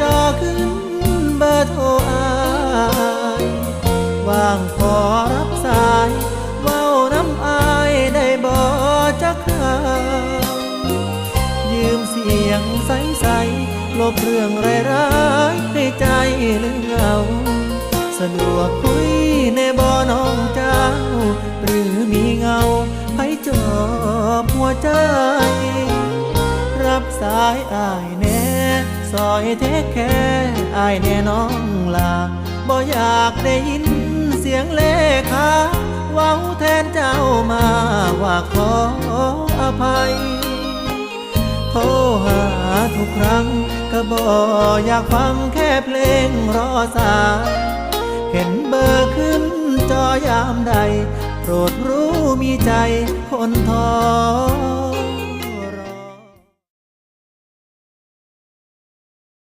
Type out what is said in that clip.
จอขึ้นเบอร์โทรอายว่างพอรับสายเว้าน้ำอายได้บ่จักคราวยืมเสียงใสๆลบเรื่องร้ายๆในใจเหลือเอาสะดวกคุยในบ่อน้องเจ้า หรือมีเงาให้จอบหัวใจ รับสายอายแน่ ซอยเทคแค่อายแน่น้องลาบ่อยากได้ยินเสียงเลขาเว้าแทนเจ้ามาว่าขออภัยโทรหาทุกครั้งก็บ่อยากฟังแค่เพลงรอสายเห็นเบอร์ขึ้นจอยามใด โปรดรู้มีใจคนท้อ